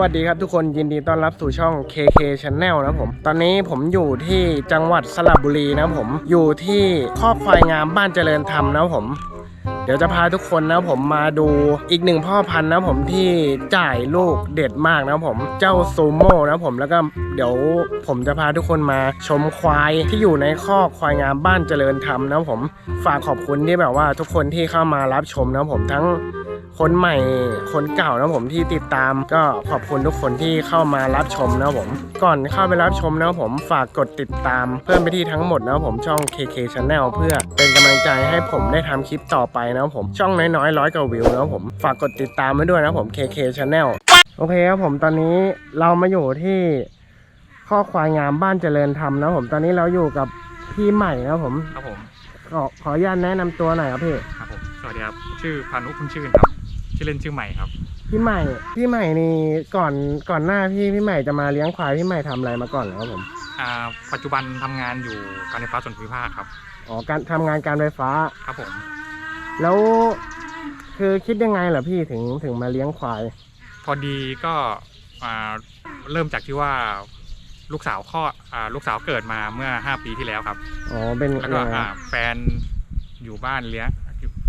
วัสดีครับทุกคนยินดีต้อนรับสู่ช่อง KK Channel นะผม ตอนนี้ผมอยู่ที่จังหวัดสระบุรีนะผมอยู่ที่คอกควายงามบ้านเจริญธรรมนะผม เดี๋ยวจะพาทุกคนนะผมมาดูอีกหนึ่งพ่อพันธุ์นะผมที่จ่ายลูกเด็ดมากนะผมเจ้าซูโม่นะผมแล้วก็เดี๋ยวผมจะพาทุกคนมาชมควายที่อยู่ในคอกควายงามบ้านเจริญธรรมนะผมฝากขอบคุณที่แบบว่าทุกคนที่เข้ามารับชมนะผมทั้ง คนใหม่คนเก่านะผมที่ติดตามก็ขอบคุณทุกคนที่เข้ามารับชมนะผม ก่อนเข้าไปรับชมนะผมฝากกดติดตาม เพิ่มไปที่ทั้งหมดนะผมช่อง KK Channel เพื่อเป็นกำลังใจให้ผมได้ทำคลิปต่อไปนะผมช่องน้อยๆร้อยกว่าวิวนะผมฝากกดติดตามไว้ด้วยนะผม KK Channel โอเคครับผมตอนนี้เรามาอยู่ที่ข้อควายงามบ้านเจริญธรรมนะผมตอนนี้เราอยู่กับพี่ใหม่นะผมครับผมขอขออนุญาตแนะนำตัวหน่อยครับพี่ ครับผม สวัสดีครับ ชื่อพานุคุณชื่นครับ ชื่อเล่นชื่อใหม่ครับ พี่ใหม่ พี่ใหม่นี่ก่อนก่อนหน้าพี่พี่ใหม่จะมาเลี้ยงควายพี่ใหม่ทำอะไรมาก่อนเหรอครับผมอ่าปัจจุบันทำงานอยู่การไฟฟ้าส่วนภูมิภาคครับ อ๋อการทำงานการไฟฟ้า ครับผม แล้วคือคิดยังไงเหรอพี่ถึงถึงมาเลี้ยงควาย พอดีก็อ่าเริ่มจากที่ว่าลูกสาวข้อดอ่าลูกสาวเกิดมาเมื่อ 5 ปีที่แล้วครับ อ๋อเป็นแล้วก็ยังไงอ่าแฟนอยู่บ้านเลี้ยง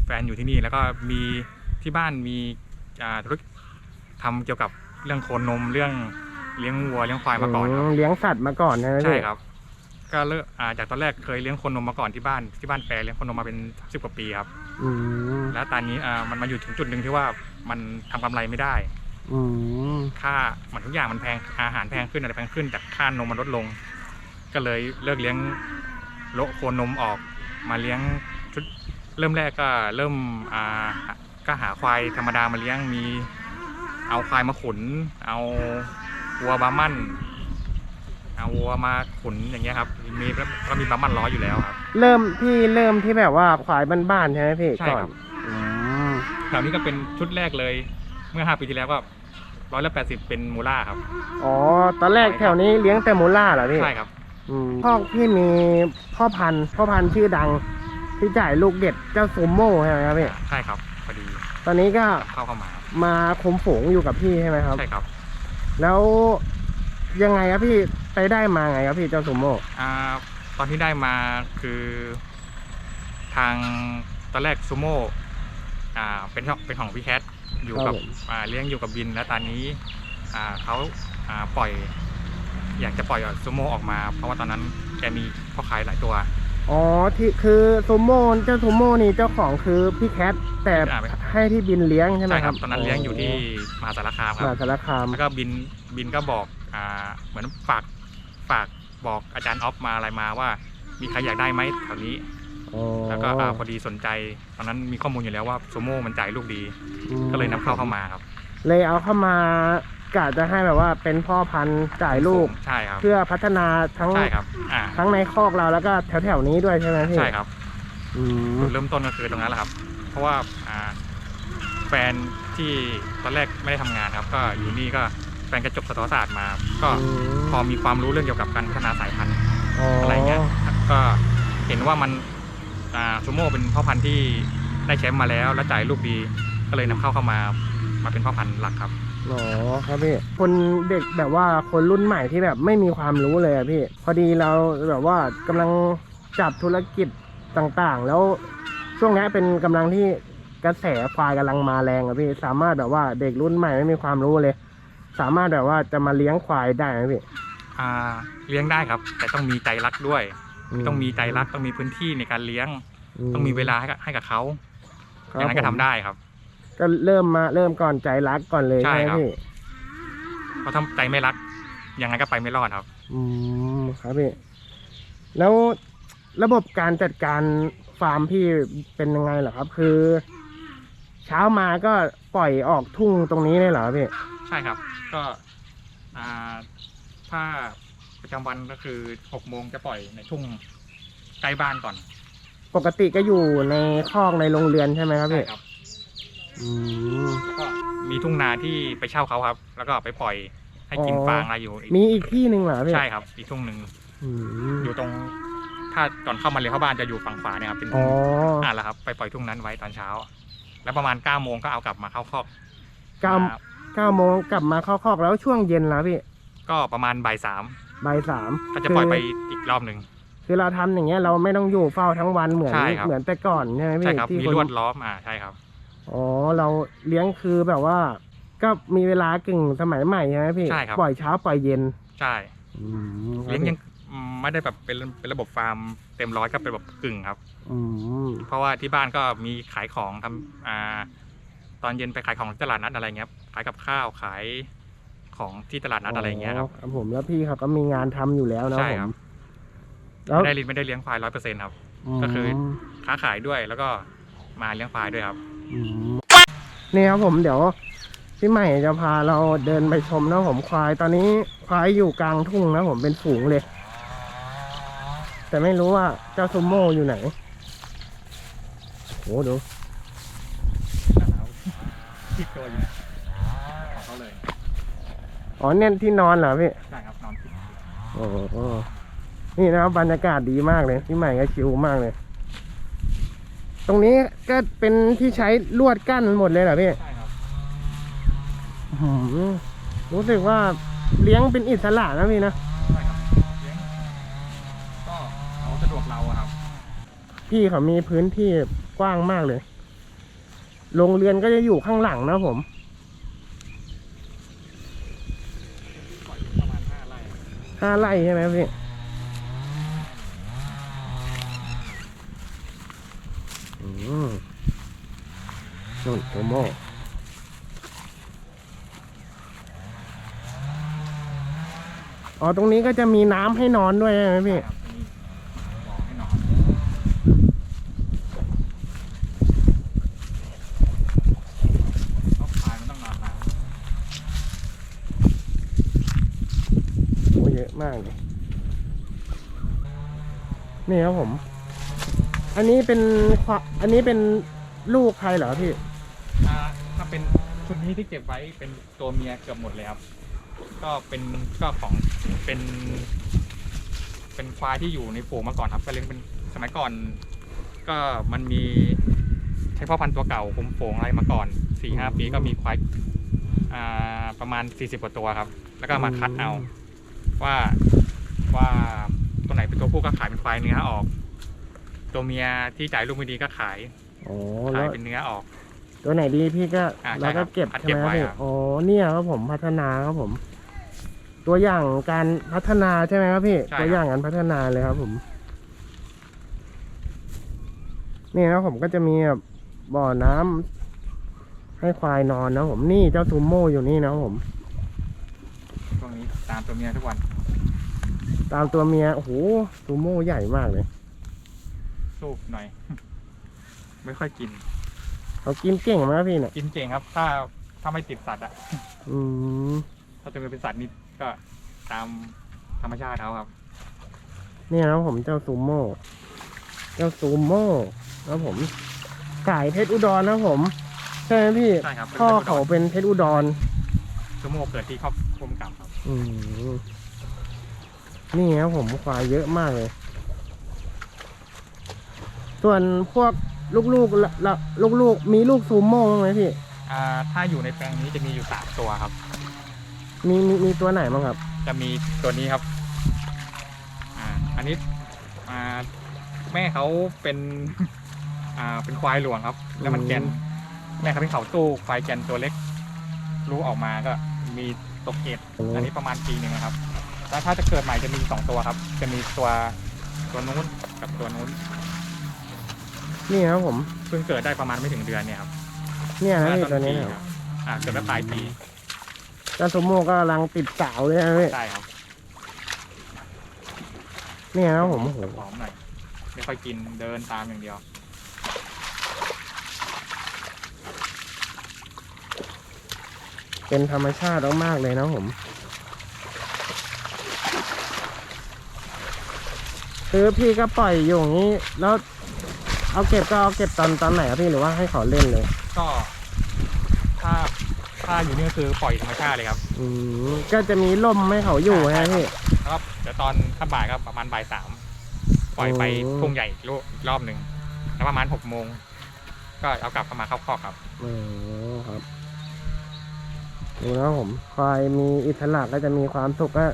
แฟนอยู่ที่นี่แล้วก็มี ที่บ้านมีอ่าธุรกิจทำเกี่ยวกับเรื่องโคนนมเรื่องเลี้ยงวัวเลี้ยงควายมาก่อนครับมเลี้ยงสัตว์มาก่อนใช่ไหมใช่พี่ครับ ก็เลิกอ่าจากตอนแรกเคยเลี้ยงโคนนมมาก่อนที่บ้านที่บ้านแฟนเลี้ยงโคนมมาเป็นสิบกว่าปีครับอืมแล้วตอนนี้อ่ามันมาอยู่ถึงจุดหนึ่งที่ว่ามันทำกำไรไม่ได้อืมค่าเหมือนทุกอย่างมันแพงอาหารแพงขึ้นอะไรแพงขึ้นแต่ค่านมมันลดลง ก็เลยเลิกเลี้ยงโละโคนนมออกมาเลี้ยงชุดเริ่มแรกก็เริ่มอ่า ก็หาควายธรรมดามาเลี้ยงมี เอาควายมาขุนเอาวัวบาร์มันเอาวัวมาขุนอย่างเงี้ยครับ มีแล้วก็มีบาร์มันร้อยอยู่แล้วครับเริ่มพี่เริ่มที่แบบว่าควายบ้านๆใช่ไหมพี่ใช่ก่อนครับอืมแถวนี้ก็เป็นชุดแรกเลย เมื่อห้าปีที่แล้วก็ร้อยละแปดสิบเป็นมูล่าครับอ๋อตอนแรกแถวนี้เลี้ยงแต่มูล่าเหรอพี่ใช่ครับ อืมพ่อพี่มีพ่อพันธุ์พ่อพันธุ์ชื่อดังที่จ่ายลูกเด็ดเจ้าซูโม่ใช่ไหมครับพี่ใช่ครับพอดี ตอนนี้ก็เข้าเข้ามามาคุมฝูงอยู่กับพี่ใช่ไหมครับ ใช่ครับ แล้วยังไงครับพี่ไปได้มาไงครับพี่เจ้าซูโม่อ่าตอนที่ได้มาคือ ทางตอนแรกซูโม่อ่าเป็นของเป็นของพี่แคทอยู่กับอ่าเลี้ยงอยู่กับบินแล้วตอนนี้อ่าเขาอ่าปล่อย อยากจะปล่อยซูโม่ออกมา เพราะว่าตอนนั้นแกมีพ่อขายหลายตัว อ๋อที่คือซูโม่เจ้าซูโม่นี่เจ้าของคือพี่แคทแต่อ่าให้ที่บินเลี้ยงใช่ไหมใช่คครัรับบตอนนั้นเลี้ยงอยู่ที่มหาสารคามคมรับ หาสารคาม แล้วก็บินบินก็บอกอ่าเหมือนฝากฝากบอกอาจารย์ออฟมาอะไรมาว่า มีใครอยากได้ไหมแถวนี้ อ๋อแล้วก็อ่าพอดีสนใจ ตอนนั้นมีข้อมูลอยู่แล้วว่าซูโม่มันจ่ายลูกดีอืมก็เลยนำเข้าเข้ามาครับ เลยเอาเข้ามา กะจะให้แบบว่าเป็นพ่อพันธุ์จ่ายลูก ใช่ครับ เพื่อพัฒนาทั้งใช่ครับ อ่า ทั้งในคอกเราแล้วก็แถวๆนี้ด้วยใช่ไหมพี่ใช่ครับอืมจุดเริ่มต้นก็คือตรงนั้นแหละครับ เพราะว่าอ่าแฟนที่ตอนแรกไม่ได้ทำงานครับ ก็อยู่นี่ก็แฟนกระจบสัตวศาสตร์มา ก็พอมีความรู้เรื่องเกี่ยวกับการพัฒนาสายพันธุ์อะไรเงี้ยก็เห็นว่ามันอ่าซูโม่เป็นพ่อพันธุ์ที่ได้แชมป์มาแล้วและจ่ายลูกดี ก็เลยนำเข้าเข้ามามาเป็นพ่อพันธุ์หลักครับ อ๋อครับพี่ คนเด็กแบบว่าคนรุ่นใหม่ที่แบบไม่มีความรู้เลยอะพี่ พอดีเราแบบว่ากำลังจับธุรกิจต่างๆ แล้วช่วงนี้เป็นกำลังที่กระแสควายกำลังมาแรงอะพี่ สามารถแบบว่าเด็กรุ่นใหม่ไม่มีความรู้เลย สามารถแบบว่าจะมาเลี้ยงควายได้ไหมพี่ อ่า เลี้ยงได้ครับ แต่ต้องมีใจรักด้วย ต้องมีใจรักต้องมีพื้นที่ในการเลี้ยง ต้องมีเวลาให้กับให้กับเขาคอย่างนั้นก็ผมทำได้ครับ ก็เริ่มมาเริ่มก่อนใจรักก่อนเลยใช่ใช่ไหมครับ พี่เพราะถ้าใจไม่รักยังไงก็ไปไม่รอดครับ อืมครับพี่แล้วระบบการจัดการฟาร์มพี่เป็นยังไงเหรอครับ คือ เช้ามาก็ปล่อยออกทุ่งตรงนี้เลยเหรอพี่ใช่ครับ ก็อ่าถ้าประจำวันก็คือหกโมงจะปล่อยในทุ่งใกล้บ้านก่อนปกติก็อยู่ในคอกในโรงเรือนใช่ไหมครับใช่พี่ครับ อืมแล้วก็มีทุ่งนาที่ไปเช่าเขาครับ แล้วก็ไปปล่อยให้กินอ๋อฟางอะไรอยู่อีกมีอีกที่หนึ่งเหรอพี่ใช่ครับ อีกทุ่งหนึ่งอืมอยู่ตรง ถ้าก่อนเข้ามาเลยเข้าบ้านจะอยู่ฝั่งขวาเนี่ยครับเป็นอ๋ทุ่องอ่าแล้วครับไปปล่อยทุ่งนั้นไว้ตอนเช้า แล้วประมาณเก้าโมงก็เอากลับมาเข้าคอกเก้ามาเก้าโมงกลับมาเข้าคอกแล้วช่วงเย็นแล้วพี่ก็ประมาณบ่ายสามบ่ายสามก็จะปล่อยไปคืออีกรอบหนึ่ง คือเราทำอย่างเงี้ยเราไม่ต้องอยู่เฝ้าทั้งวันเหมือนใช่ครับ เหมือนแต่ก่อนใช่ไหมพี่ใช่ครับ ที่มีคนลวดล้อมอ่าใช่ครับ อ๋อเราเลี้ยงคือแบบว่า ก็มีเวลากึ่งสมัยใหม่ใช่ไหมพี่ใช่ครับ ปล่อยเช้าปล่อยเย็นใช่อืมครับเลี้ยงยังอืมไม่ได้แบบเป็นเป็นระบบฟาร์มเต็มร้อยก็เป็นแบบกึ่งครับ อืมเพราะว่าที่บ้านก็มีขายของทำอ่าตอนเย็นไปขายของที่ตลาดนัดอะไรเงี้ยครับขายกับข้าวขายของที่ตลาดนัดอะไรเงี้ยครับครับผมแล้วพี่เขาก็มีงานทำอยู่แล้วนะใช่ผครัมบ แล้วไม่ได้เลี้ยงไม่ได้เลี้ยงควายร้อยเปอร์เซ็นต์ครับ ก็คือ มค้าขายด้วยแล้วก็มาเลี้ยงควายด้วยครับอืม นี่ครับผมเดี๋ยวพี่ใหม่จะพาเราเดินไปชมนะผมควายตอนนี้ควายอยู่กลางทุ่งนะผมเป็นฝูงเลย แต่ไม่รู้ว่าเจ้าซูโม่อยู่ไหนโอ้ดูที่ตัวอยู่ของเขาเลยอ๋อเนี่ยที่นอนเหรอพี่ใช่ครับนอนที่โอ้โหนี่นะครับบรรยากาศดีมากเลยพี่ใหม่ก็ชิลมากเลย ตรงนี้ก็เป็นที่ใช้ลวดกั้นหมดเลยเหรอพี่ใช่ครับอื้อหือรู้สึกว่าเลี้ยงเป็นอิสระนะพี่นะ ใช่ครับเลี้ยงก็เอาสะดวกเราอะครับ พี่เขามีพื้นที่กว้างมากเลย โรงเรือนก็จะอยู่ข้างหลังนะผม ปล่อยประมาณห้าไร่ห้าไร่ใช่ไหมพี่ อืม นุ่นโตโมอ๋อ ตรงนี้ก็จะมีน้ำให้นอนด้วยใช่ไหมพี่โอ้เยอะมากเลย นี่ครับผม อันนี้เป็นควะอันนี้เป็นลูกใครเหรอพี่ อ่าถ้าเป็นชุดนี้ที่เก็บไว้เป็นตัวเมียเกือบหมดเลยครับ ก็เป็นก็ของเป็น เป็นควายที่อยู่ในฝูงมาก่อนครับ ก็เลี้ยงเป็นสมัยก่อน ก็มันมีใช้พ่อพันธุ์ตัวเก่าคุมฝูงอะไรมาก่อนสี่ห้าปีก็มีควายอ่าประมาณสี่สิบกว่าตัวครับ แล้วก็มาคัดเอา ว่าว่าตัวไหนเป็นตัวผู้ก็ขายเป็นควายเนื้อออก ตัวเมียที่จ่ายลูกไม่ดีก็ขายอ๋อขาแล้ยวเป็นเนื้อออก ตัวไหนดีพี่ก็อ่าใช่เราก็เก็บครับใช่ไหมเก็บไว้พี่ครับ อ๋อเนี่ยครับผมพัฒนาครับผม ตัวอย่างการพัฒนาใช่ไหมครับพี่ใช่ครับตัวอย่างการพัฒนาเลยครับผมนี่นะผมก็จะมีแบบบ่อน้ำให้ควายนอนนะผมนี่เจ้าซูโม่อยู่นี่นะผม ช่วงนี้ตามตัวเมียทุกวัน ตามตัวเมียโอ้โหซูโม่ใหญ่มากเลย สู้หน่อย ไม่ค่อยกิน เขากินเก่งไหมครับพี่เนี่ยกินเก่งครับ ถ้าถ้าไม่ติดสัตว์อะอืมถ้าตัวเมียเป็นสัตว์นี่ก็ตามธรรมชาติเขาครับนี่นะผมเจ้าซูโม่ เจ้าซูโม่นะผมสายเพชรอุดรนะผมใช่ไหมพี่ใช่ครับพ่อเขาเป็นเพชรอุดรชั่วโมงเกิดที่ครอบครัวกับครับ อืมนี่ครับผมควายเยอะมากเลย ส่วนพวกลูกๆละละลูกๆ มีลูกซูโม่บ้างไหมพี่ อ่าถ้าอยู่ในแปลงนี้จะมีอยู่สามตัวครับ มีมีมีตัวไหนบ้างครับ จะมีตัวนี้ครับ อ่า อันนี้ อ่า แม่เขาเป็น อ่า เป็นควายหลวงครับ แล้วมันแกนแม่เขาเป็นเขาตู้ควายแกนตัวเล็ก รู้ออกมาก็มีตกเกตโอ้อันนี้ประมาณปีหนึ่งนะครับ แล้วถ้าจะเกิดใหม่จะมีสองตัวครับ จะมีตัวตัวนู้นกับตัวนู้น นี่ครับผม เพิ่งเกิดได้ประมาณไม่ถึงเดือนเนี่ยครับเนี่ยนะาพี่ต้ตัวนี้ปีนะครับอ่าเกิดเมื่อปลายปีเจ้าซูโม่ก็กำลังติดสาวเลยนะพี่ใช่ครับเนี่ยนะครับผมโอ้โหหอมหน่อยไม่ค่อยกินเดินตามอย่างเดียว เป็นธรรมชาติมากๆเลยนะผม คือพี่ก็ปล่อยอยู่อย่างนี้แล้ว เอาเก็บก็เอาเก็บตอนตอนไหนครับพี่หรือว่าให้เขาเล่นเลย ก็ถ้าถ้าอยู่นี่ก็คือปล่อยธรรมชาติเลยครับอืมก็จะมีร่มให้เขาอยู่ใช่นะพี่ แล้วก็เดี๋ยวตอนถ้าบ่ายก็ประมาณบ่ายสามปล่อยไปโอ้ ทุ่งใหญ่อีกรอบอีกรอบหนึ่งแล้วประมาณหกโมงก็เอากลับเข้ามาเข้าคอกครับอ๋อครับดูนะครับผมควายมีอิสระก็จะมีความสุขก็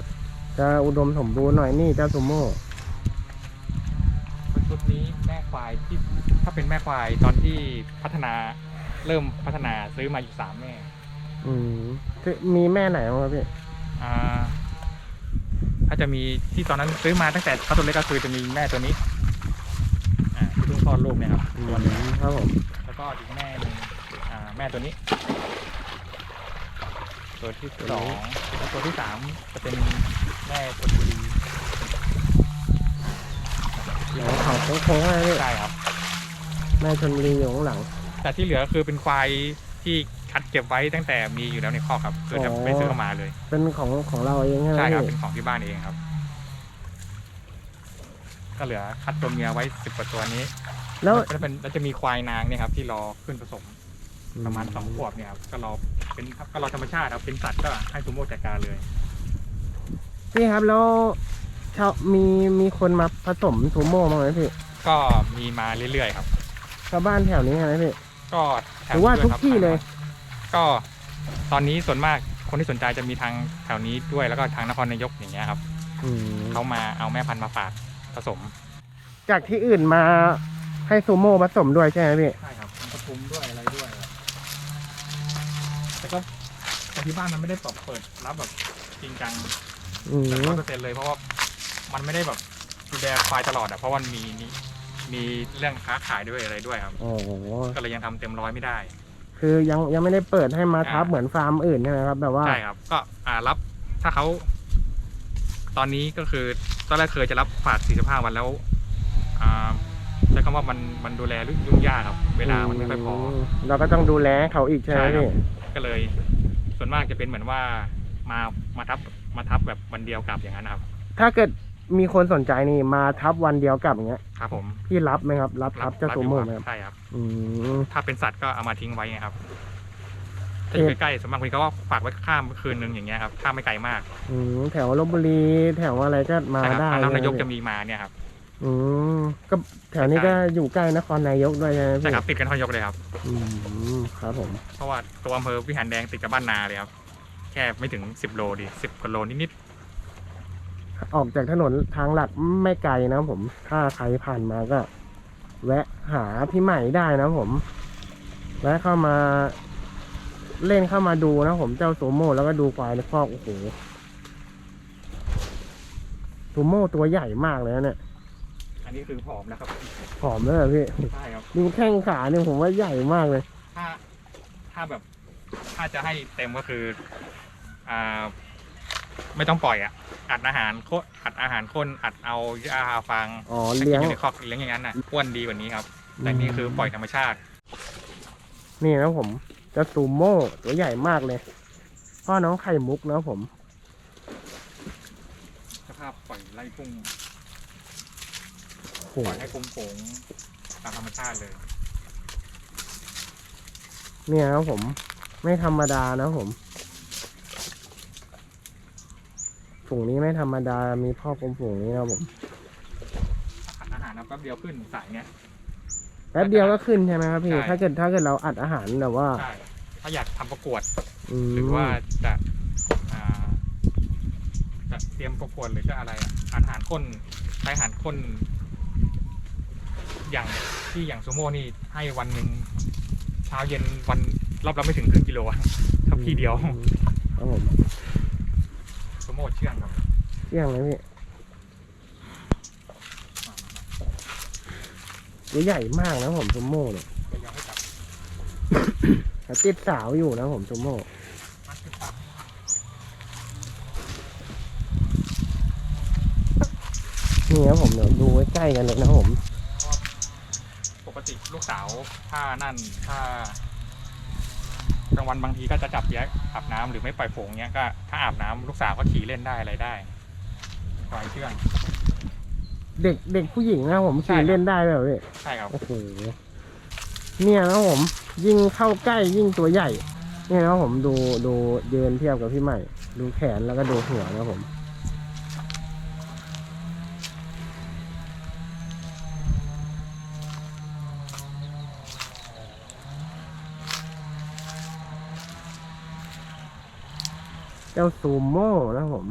จะอุดมสมบูรณ์หน่อยนี่เจ้าซูโม่ชุดนี้แม่ ควายที่ถ้าเป็นแม่ควายตอนที่พัฒนาเริ่มพัฒนาซื้อมาอยู่สามแม่ อืมคือมีแม่ไหนบ้างครับพี่อ่า ถ้าจะมีที่ตอนนั้นซื้อมาตั้งแต่เขาตัวเล็กก็คือจะมีแม่ตัวนี้ อ่าที่เพิ่งคลอดลูกเนี่ยครับตัวหนึงครับผมแล้วก็อีกแม่หนึ่งอ่า แม่ตัวนี้ ตัวที่สองแล้วตัวที่สามจะเป็นแม่ชลบุ รีเดี๋ยวเขาโค้งๆให้พี่ใช่ครับ แม่ชนบุรีอยู่ข้างหลัง แต่ที่เหลือคือเป็นควายที่คัดเก็บไว้ตั้งแต่มีอยู่แล้วในคอกครับคือจะอ๋อ ไม่ซื้อเข้ามาเลย เป็นของของเราเองใช่ไหมใช่ครับพี่เป็นของที่บ้านเองครับ ก็เหลือคัดตัวเมียไว้สิบกว่าตัวนี้แล้วแล้วเป็นแล้วจะมีควายนางเนี่ยครับ ที่รอขึ้นผสมประมาณสองขวบเนี่ยครับก็รอเป็นก็รอธรรมชาติครับเป็นสัตว์ก็ให้ซูโม่จัดการเลยพี่ครับแล้ว ชาวมีมีคนมาผสมซูโม่บ้างไหมพี่ก็มีมาเรื่อยๆครับ ชาวบ้านแถวนี้ใช่ไหมพี่ ก็แถหรือว่านี้ด้ทุกครับที่เลย ก็ตอนนี้ส่วนมากคนที่สนใจจะมีทางแถวนี้ด้วยแล้วก็ทางนครนายกอย่างเงี้ยครับอืมเขามาเอาแม่พันธุ์มาฝากผสมจากที่อื่นมาให้ซูโม่ผสมด้วยใช่ไหมพี่ ใช่ครับปทุมด้วยอะไรด้วยแต่ก็แต่ที่บ้านมันไม่ได้แบบเปิดรับแบบจริงจังอืมร้อยเปอร์เซ็นต์เลยเพราะว่า มันไม่ได้แบบดูแลควายตลอดอะเพราะมันมีนี่มีเรื่องค้าขายด้วยอะไรด้วยครับ โอ้โหก็เลยยังทำเต็มร้อยไม่ได้ คือยังยังไม่ได้เปิดให้มาทับอ่าเหมือนฟาร์มอื่นใช่ไหมครับ แบบว่า ใช่ครับ ก็อ่ารับถ้าเขา ตอนนี้ก็คือตอนแรกเคยจะรับฝาก 45 วันแล้ว อ่าใช้คำว่ามันมันดูแลยุ่งยากครับ เวลามันไม่ค่อยพอมเราก็ต้องดูแลเขาอีกใช่ไหมใช่ครับ พี่ก็เลย ส่วนมากจะเป็นเหมือนว่ามามาทับมาทับแบบวันเดียวกลับอย่างนั้นนะครับ ถ้าเกิด มีคนสนใจนี่มาทับวันเดียวกลับอย่างเงี้ยครับผมพี่รับไหมครับ รับทับเจ้าซูโม่ไหมครับ ใช่ครับ อืม ถ้าเป็นสัตว์ก็เอามาทิ้งไว้ไงครับถ้าอยู่ใกล้ๆสมมติคนเขาว่าฝากไว้ข้ามคืนนึงอย่างเงี้ยครับถ้าไม่ไกลมากอืมแถวลบบุรีแถวอะไรก็มาใช่ครับได้ทางนครนายกใช่จะไหมมีมาเนี่ยครับอืมก็แถวนี้ใกล้ก็อยู่ใกล้นครนายกด้วยใช่ไหมพี่ใช่ครับติดกันทอยกเลยครับ อืมครับผม เพราะว่าตัวอำเภอวิหารแดงติดกับบ้านนาเลยครับ แค่ไม่ถึง10โลดิ10กว่าโลนิด ออกจากถนนทางหลักไม่ไกลนะผม ถ้าใครผ่านมาก็ แวะหาพี่ใหม่ได้นะผม แวะเข้ามาเล่นเข้ามาดูนะผมเจ้าซูโม่แล้วก็ดูควายในคอกโอ้โหซูโม่ตัวใหญ่มากเลยนะเนี่ยๆอันนี้คือผอมนะครับผอมเลยเหรอพี่ ใช่ครับดูแข้งขาเนี่ยผมว่าใหญ่มากเลย ถ้าถ้าแบบ ถ้าจะให้เต็มก็คือ อ่า ไม่ต้องปล่อยอะ อัดอาหารโคอัดอาหารข้นอัดเอาหญ้าฟางอ๋อให้เลี้ยง กินอยู่ในคอกเลี้ยงอย่างนั้นน่ะอ้วนดีกว่านี้ครับ แต่นี่คือปล่อยธรรมชาติ นี่นะผมเจะซูโม่ตัวใหญ่มากเลย พ่อน้องไข่มุกนะผม สภาพปล่อยไล่พุ่งโอ้โหปล่อยให้คุ้มโผงตามธรรมชาติเลย เนี่ยนะผม ไม่ธรรมดานะผม ฝูงนี้ไม่ธรรมดา มีพ่อกลมฝูงนี้นะผมอัดอาหารแล้วแป๊บเดียวขึ้นสายเนี้ย แป๊บเดียวก็ขึ้นใช่ไหมครับพี่ ใช่ ถ้าเกิดถ้าเกิดเราอัดอาหารแบบว่าใช่ถ้าอยากทำประกวด มหรือว่าจะอ่าจะเตรียมประกวดหรือจะอะไรอะอาหารข้นใช้อาหารข้นอย่างที่อย่างซูโม่นี่ให้วันหนึ่งเช้าเย็นวันรอบละไม่ถึงครึ่งกิโลอะเท่าพี่เดียว ครับผม ซูโม่เชื่องครับเที่ยงเลยพี่ตัวใหญ่มากนะผมซูโม่เนี่ยก็ยังไม่จับแต่ติดสาวอยู่นะผมซูโม่มัดขึ้นปักนี่ครับผมเดี๋ยวดูใกล้ๆกันเลยนะครับผม ปกติลูกสาวถ้านั่นถ้าก ลางวันบางทีก็จะจับแยกอาบน้ำหรือไม่ปล่อยโผงเนี้ยก็ถ้าอาบน้ำลูกสาวก็ขี่เล่นได้อะไรได้ควายเชื่องเด็กเด็กผู้หญิงนะผมใช่ขี่ครับเล่นได้เลยเหรอพี่ใช่ครับโอ้โหเนี่ยนะผมยิ่งเข้าใกล้ยิ่งตัวใหญ่ เนี่ยนะผมดูดูเดินเทียบกับพี่ใหม่ ดูแขนแล้วก็ดูหัวนะผม เจ้าซูโม่นะครับผม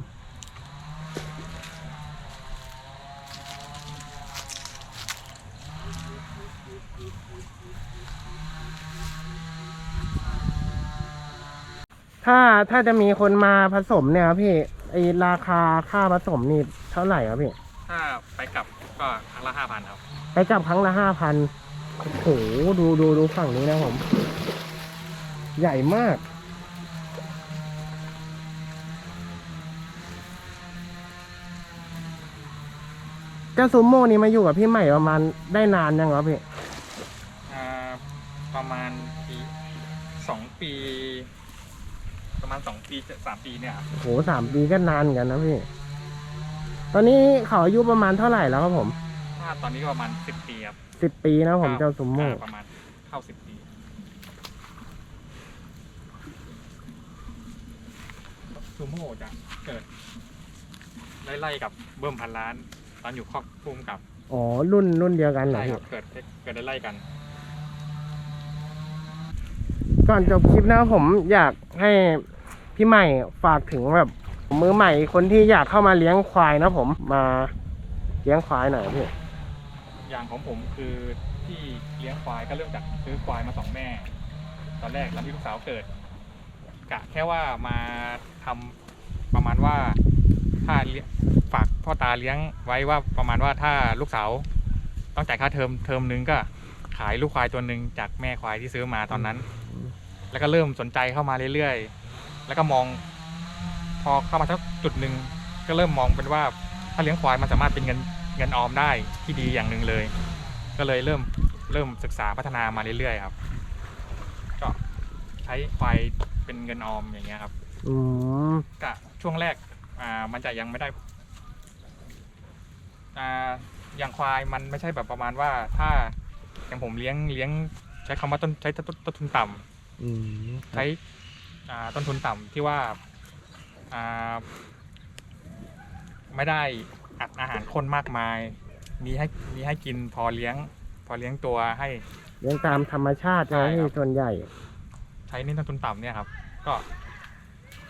ถ้าถ้าจะมีคนมาผสมเนี่ยครับพี่ไอราคาค่าผสมนี่เท่าไหร่ครับพี่ ถ้าไปกลับก็ครั้งละห้าพันครับ ไปกลับครั้งละห้าพันโอ้โหดูดูดูฝั่งนี้นะผม ใหญ่มาก จ้าซูโม่นี่มาอยู่กับพี่ใหม่ประมาณได้นานยังครับพี่อ่าประมาณปีสองปี ประมาณสองปีสามปีเนี่ยครับโอ้โหสามปีก็นานเหมือนกันนะพี่ ตอนนี้เขาอายุประมาณเท่าไหร่แล้วครับผมถ้าตอนนี้ก็ประมาณสิบปีครับสิบปีนะผมเจ้าซูโม่อ่ประมาณเข้าสิบปี ซูโม่จะเกิดไล่ๆกับเบิ่มพันล้าน ตอนอยู่ครอบพุ่มกับอ๋อรุ่นรุ่นเดียวกันเหรอใช่คพี่รับเกิดเกิดไล่ๆกัน ก่อนจบคลิปนะครับผมอยากให้พี่ใหม่ฝากถึงแบบมือใหม่คนที่อยากเข้ามาเลี้ยงควายนะผมมาเลี้ยงควายหน่อยพี่อย่างของผมคือที่เลี้ยงควายก็เริ่มจากซื้อควายมาสองแม่ ตอนแรกแล้วที่ลูกสาวเกิดกะแค่ว่ามาทำประมาณว่า ถ้าเลี้ยงฝากพ่อตาเลี้ยงไว้ว่าประมาณว่าถ้าลูกสาวต้องจ่ายค่าเทอมเทอมนึงก็ขายลูกควายตัวหนึ่งจากแม่ควายที่ซื้อมาตอนนั้นอืมแล้วก็เริ่มสนใจเข้ามาเรื่อยๆ แล้วก็มอง พอเข้ามาสักจุดหนึ่งก็เริ่มมองเป็นว่าถ้าเลี้ยงควายมันสามารถเป็นเงินเงินออมได้ที่ดีอย่างหนึ่งเลย ก็เลยเริ่มเริ่มศึกษาพัฒนามาเรื่อยๆครับ ก็ใช้ควายเป็นเงินออมอย่างเงี้ยครับอืมก็ช่วงแรก อ่ามันจะยังไม่ได้อ่าอย่างควายมันไม่ใช่แบบประมาณว่า ถ้าอย่างผมเลี้ยงเลี้ยงใช้คำว่าต้นใช้ต้นต้นทุนต่ำอืมใช้อ่าต้นทุนต่ำที่ว่าอ่าไม่ได้อัดอาหารข้นมากมาย มีให้มีให้กินพอเลี้ยง พอเลี้ยงตัวให้ เลี้ยงตามธรรมชาติใช่ไหมใช่ครับพี่ส่วนใหญ่ ใช้นี่ต้นทุนต่ำเนี่ยครับ ก็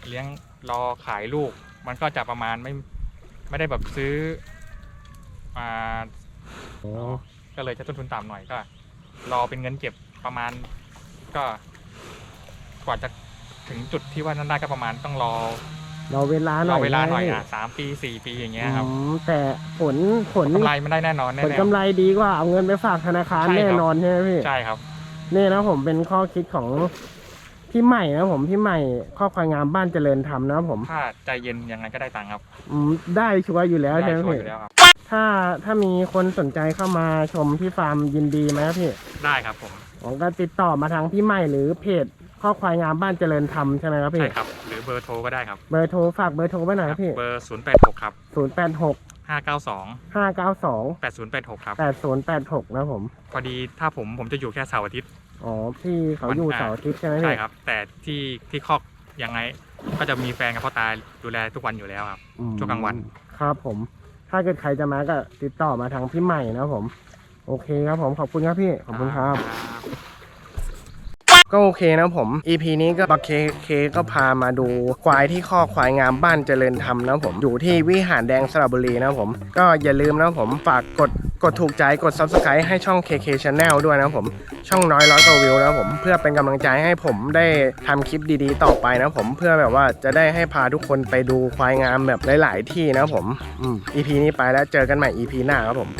เลี้ยงรอขายลูก มันก็จะประมาณไม่ไม่ได้แบบซื้ออ่าอ๋อก็เลยใช้ต้นทุนต่ำหน่อยก็ รอเป็นเงินเก็บประมาณก็กว่าจะถึงจุดที่ว่านั้นได้ก็ประมาณต้องรอเราเวลารหน่ออยเวลาหน่อยะอะสามปีสี่ปีอย่างเงี้ยครับอืมแต่ผลผลกำไรไม่ได้แน่นอนแน่ผลกำไรดีกว่าเอาเงินไปฝากธนาคารใช่ครับ แน่นอนใช่ไหมพี่ ใช่ครับ นี่นะผมเป็นข้อคิดของ พี่ใหม่นะผมพี่ใหม่ข้อควายงามบ้านเจริญธรรมนะผมถ้าใจเย็นยังไงก็ได้ตังค์ครับอืมได้ชัวร์อยู่แล้วได้ใช่ไหมช่วยพี่อยู่แล้วครับ ถ้าถ้ามีคนสนใจเข้ามาชมที่ฟาร์มยินดีไหมครับพี่ได้ครับผม ผมก็ติดต่อมาทางพี่ใหม่หรือเพจข้อควายงามบ้านเจริญธรรมใช่ไหมครับพี่ใช่ครับ หรือเบอร์โทรก็ได้ครับ เบอร์โทรฝากเบอร์โทรไว้หน่อยครับพี่เบอร์ศูนย์แปดหกครับ ศูนย์แปดหกห้าเก้าสองห้าเก้าสองแปดศูนย์แปดหกครับ แปดศูนย์แปดหกนะผม พอดีถ้าผมผมจะอยู่แค่เสาร์อาทิตย์ อ๋อพี่เขาอยู่วันอ่าเสาร์อาทิตย์ใช่ไหมพี่ใช่ครับ แต่ที่ที่คอกยังไง ก็จะมีแฟนกับพ่อตาดูแลทุกวันอยู่แล้วครับ อืมช่วงกลางวัน ครับผม ถ้าเกิดใครจะมาก็ติดต่อมาทางพี่ใหม่นะผม โอเคครับผมขอบคุณครับพี่ขอบคุณครับก็โอเคนะผม EP นี้ก็บักเคเคก็พามาดูควายที่ข้อควายงามบ้านเจริญธรรมนะผม อยู่ที่วิหารแดงสระบุรีนะผม ก็อย่าลืมนะผมฝากกด กดถูกใจกด Subscribe ให้ช่อง KK Channel ด้วยนะผมช่องน้อยร้อยกว่าวิวนะผมเพื่อเป็นกำลังใจให้ผมได้ทำคลิปดีๆ ต่อไปนะผมเพื่อแบบว่าจะได้ให้พาทุกคนไปดูควายงามแบบหลาย ๆ ที่นะผมอืม EP นี้ไปแล้วเจอกันใหม่ EP หน้าครับผม